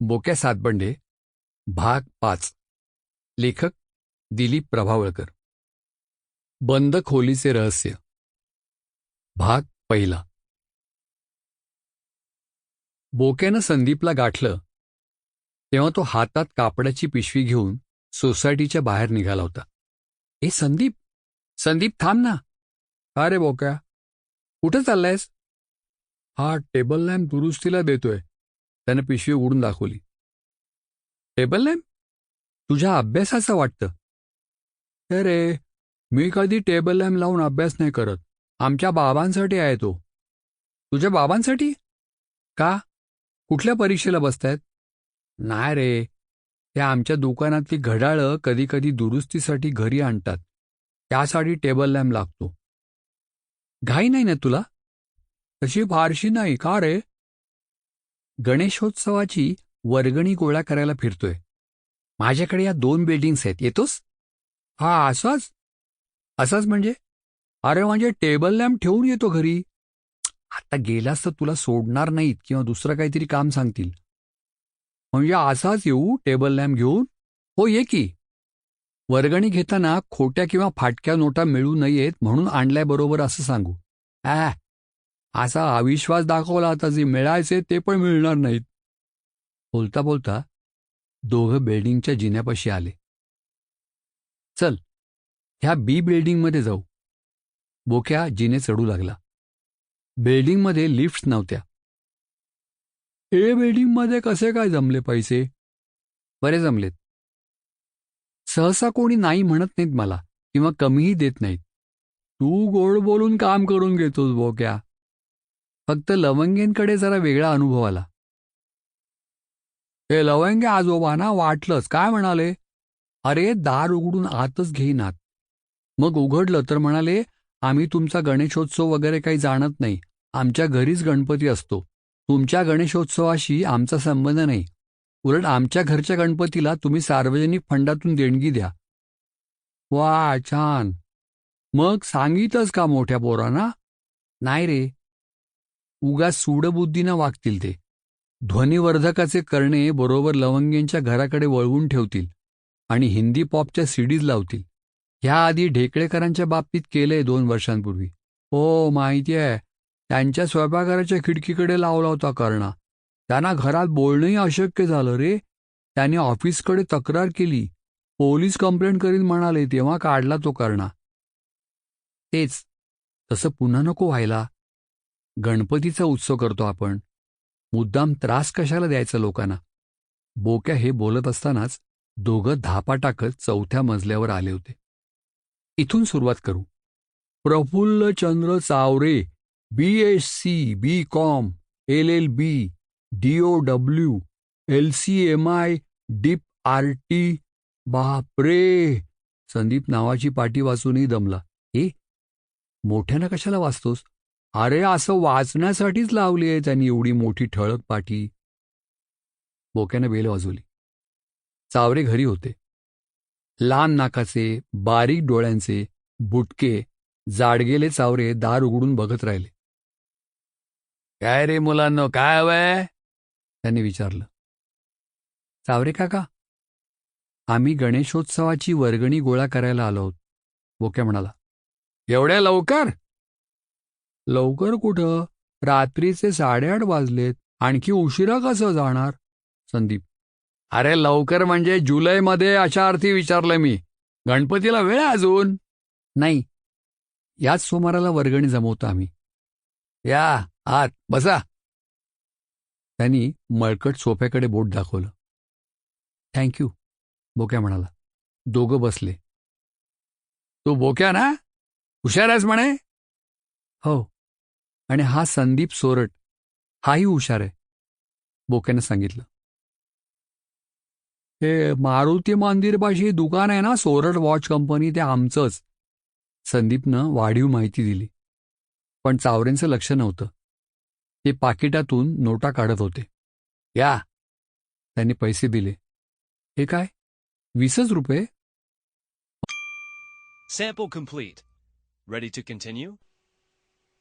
बोक्या सातबंडे भाग पाच. लेखक दिलीप प्रभावळकर. बंद खोलीचे रहस्य. भाग पहिला. बोक्यानं संदीपला गाठलं तेव्हा तो हातात कापडाची पिशवी घेऊन सोसायटीच्या बाहेर निघाला होता. ए संदीप! संदीप थांब ना. का रे बोक्या? कुठं चाललायस? हा टेबल लॅम्प दुरुस्तीला देतोय. त्यानं पिशवी उडून दाखवली. टेबल लॅम्प तुझ्या अभ्यासाचं वाटतं. अरे मी कधी टेबल लॅम्प लावून अभ्यास नाही करत. आमच्या बाबांसाठी आहे तो. तुझ्या बाबांसाठी? का? कुठल्या परीक्षेला बसतायत? नाही रे ते आमच्या दुकानातली घड्याळं कधी कधी दुरुस्तीसाठी घरी आणतात. त्यासाठी टेबल लॅम्प लागतो. घाई नाही ना तुला? तशी फारशी नाही. का रे? गणेशोत्सवाची वर्गणी गोळा करायला फिरतोय. माझ्याकडे या दोन बिल्डिंग्स आहेत. येतोस? हा असाच? असाच म्हणजे? अरे म्हणजे टेबल लॅम्प ठेवून येतो घरी. आता गेलास तर तुला सोडणार नाहीत किंवा दुसरं काहीतरी काम सांगतील. म्हणजे असाच येऊ टेबल लॅम्प घेऊन? हो ये की. वर्गणी घेताना खोट्या किंवा फाटक्या नोटा मिळू नयेत म्हणून आणल्याबरोबर असं सांगू. ॲ असा अविश्वास दाखवला आता जे मिळायचे ते पण मिळणार नाहीत. बोलता बोलता दोघं बिल्डिंगच्या जिन्यापाशी आले. चल ह्या बी बिल्डिंगमध्ये जाऊ. बोक्या जिने चढू लागला. बिल्डिंगमध्ये लिफ्ट नव्हत्या. ए बिल्डिंगमध्ये कसे काय जमले पैसे? बरे जमलेत. सहसा कोणी नाही म्हणत नाहीत मला किंवा कमीही देत नाहीत. तू गोड बोलून काम करून घेतोस बोक्या. फक्त लवंगेंकडे जरा वेगळा अनुभव आला. हे लवंगे आजोबांना वाटलंच. काय म्हणाले? अरे दार उघडून आतच घेईनात. मग उघडलं तर म्हणाले आम्ही तुमचा गणेशोत्सव वगैरे काही जाणत नाही. आमच्या घरीच गणपती असतो. तुमच्या गणेशोत्सवाशी आमचा संबंध नाही. उलट आमच्या घरच्या गणपतीला तुम्ही सार्वजनिक फंडातून देणगी द्या. वा छान. मग सांगितच का मोठ्या पोरांना? नाही रे. उगा सूडबुद्धीनं वागतील ते. ध्वनिवर्धकाचे करणे बरोबर लवंगेंच्या घराकडे वळवून ठेवतील आणि हिंदी पॉपच्या सीडीज लावतील. ह्याआधी ढेकळेकरांच्या बाबतीत केलंय दोन वर्षांपूर्वी. हो माहिती आहे. त्यांच्या स्वयंपाकघराच्या खिडकीकडे लावला होता कर्णा. त्यांना घरात बोलणंही अशक्य झालं रे. त्याने ऑफिसकडे तक्रार केली. पोलीस कंप्लेंट करीन म्हणाले तेव्हा काढला तो कर्णा. तेच. तसं पुन्हा नको व्हायला. गणपतीचा उत्सव करतो आपण. मुद्दाम त्रास कशाला द्यायचा लोकांना? बोक्या हे बोलत असतानाच दोघं धापा टाकत चौथ्या मजल्यावर आले होते. इथून सुरुवात करू. Prafulla Chandra Chaware B S C B com L L B D O W L C M I dip R T बापरे! संदीप नावाची पाटी वाचूनही दमला. ए मोठ्यानं कशाला वाचतोस अरे असं वाचण्यासाठीच लावली आहे त्यांनी एवढी मोठी ठळक पाठी. बोक्यानं बेल वाजवली. चावरे घरी होते. लहान नाकाचे बारीक डोळ्यांचे बुटके जाडगेले चावरे दार उघडून बघत राहिले. काय रे मुलांना काय हवंय त्यांनी विचारलं. चावरे काका आम्ही गणेशोत्सवाची वर्गणी गोळा करायला आलो आहोत बोक्या म्हणाला. एवढ्या लवकर? लवकर कुठं? रात्रीचे साडेआठ वाजलेत. आणखी उशिरा कसं जाणार? संदीप. अरे लवकर म्हणजे जुलैमध्ये अशा अर्थी विचारलं मी. गणपतीला वेळ अजून? नाही. याच सोमवाराला वर्गणी जमवतो आम्ही. या आत बसा. त्यांनी मळकट सोफ्याकडे बोट दाखवलं. थँक्यू बोक्या म्हणाला. दोघं बसले. तू बोक्या ना? हुशार आहेस म्हणे? हो. आणि हा संदीप सोरट. हाही हुशार आहे. बोक्यानं सांगितलं. हे मारुती मंदिरपाशी दुकान आहे ना सोरट वॉच कंपनी ते आमचंच. संदीपनं वाढीव माहिती दिली. पण चावरेंचं लक्ष नव्हतं. ते पाकिटातून नोटा काढत होते. या. त्यांनी पैसे दिले. हे काय? वीसच रुपये? Sample complete. Ready to continue?